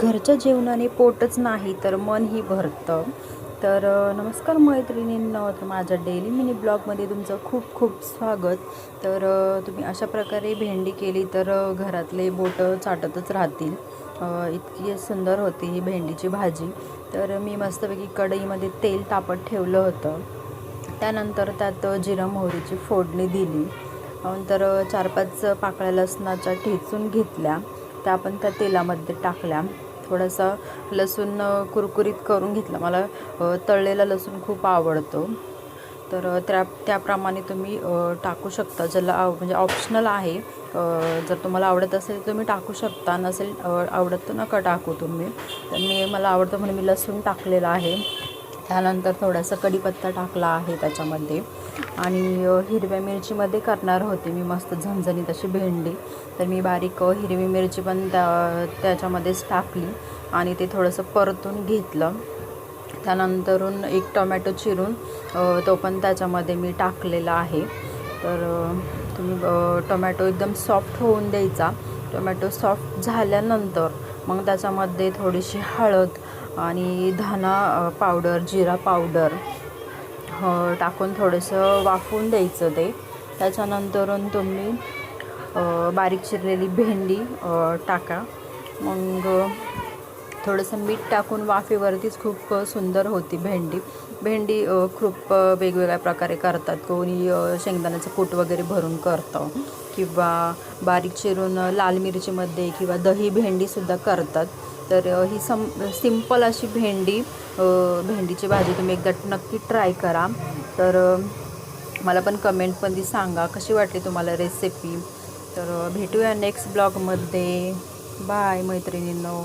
घरच्या जेवणाने पोटच नाही तर मनही भरतं. तर नमस्कार मैत्रिणींना तर माझ्या डेली मिनी ब्लॉगमध्ये तुमचं खूप खूप स्वागत. तर तुम्ही अशा प्रकारे भेंडी केली तर घरातले बोटं चाटतच राहतील. इतकी सुंदर होती ही भेंडीची भाजी. तर मी मस्तपैकी कढईमध्ये तेल तापत ठेवलं होतं. त्यानंतर त्यात जिरा मोहरीची फोडणी दिली. नंतर चार पाच पाकळ्या लसणाच्या ठेचून घेतल्या. त्या पण त्या तेलामध्ये टाकल्या. थोडासा लसूण कुरकुरीत करून घेतला. मला तळलेला लसूण खूप आवडतो. तर त्या त्याप्रमाणे तुम्ही टाकू शकता. ज्याला आव म्हणजे ऑप्शनल आहे जर तुम्हाला आवडत असेल तर तुम्ही टाकू शकता. नसेल आवडत तर नका टाकू तुम्ही. तर मी मला आवडतं म्हणून मी लसूण टाकलेलं आहे. त्यानंतर थोडासा कढीपत्ता टाकला आहे त्याच्यामध्ये. आणि हिरव्या मिरचीमध्ये करणार होते मी मस्त झणझणीत अशी भेंडी. तर मी बारीक हिरवी मिरची पण त्या त्याच्यामध्येच टाकली आणि ते थोडंसं परतून घेतलं. त्यानंतरून एक टोमॅटो चिरून तो पण त्याच्यामध्ये मी टाकलेला आहे. तर तुम्ही टोमॅटो एकदम सॉफ्ट होऊन द्यायचा. टोमॅटो सॉफ्ट झाल्यानंतर मग त्याच्यामध्ये थोडीशी हळद आणि धना पावडर जिरा पावडर टाकून थोडंसं वाफवून द्यायचं ते. त्याच्यानंतरून तुम्ही बारीक चिरलेली भेंडी टाका. मग थोडंसं मीठ टाकून वाफेवरतीच खूप सुंदर होती भेंडी. भेंडी खूप वेगवेगळ्या प्रकारे करतात. कोणी शेंगदाण्याचं कूट वगैरे भरून करतं किंवा बारीक चिरून लाल मिरचीमध्ये किंवा दही भेंडीसुद्धा करतात. तर ही सम सिंपल अशी भेंडी भेंडीची भाजी तुम्ही एकदा नक्की ट्राय करा. तर मला पण कमेंटमध्ये सांगा कशी वाटली तुम्हाला रेसिपी तर भेटूया नेक्स्ट ब्लॉगमध्ये बाय मैत्रिणींनो.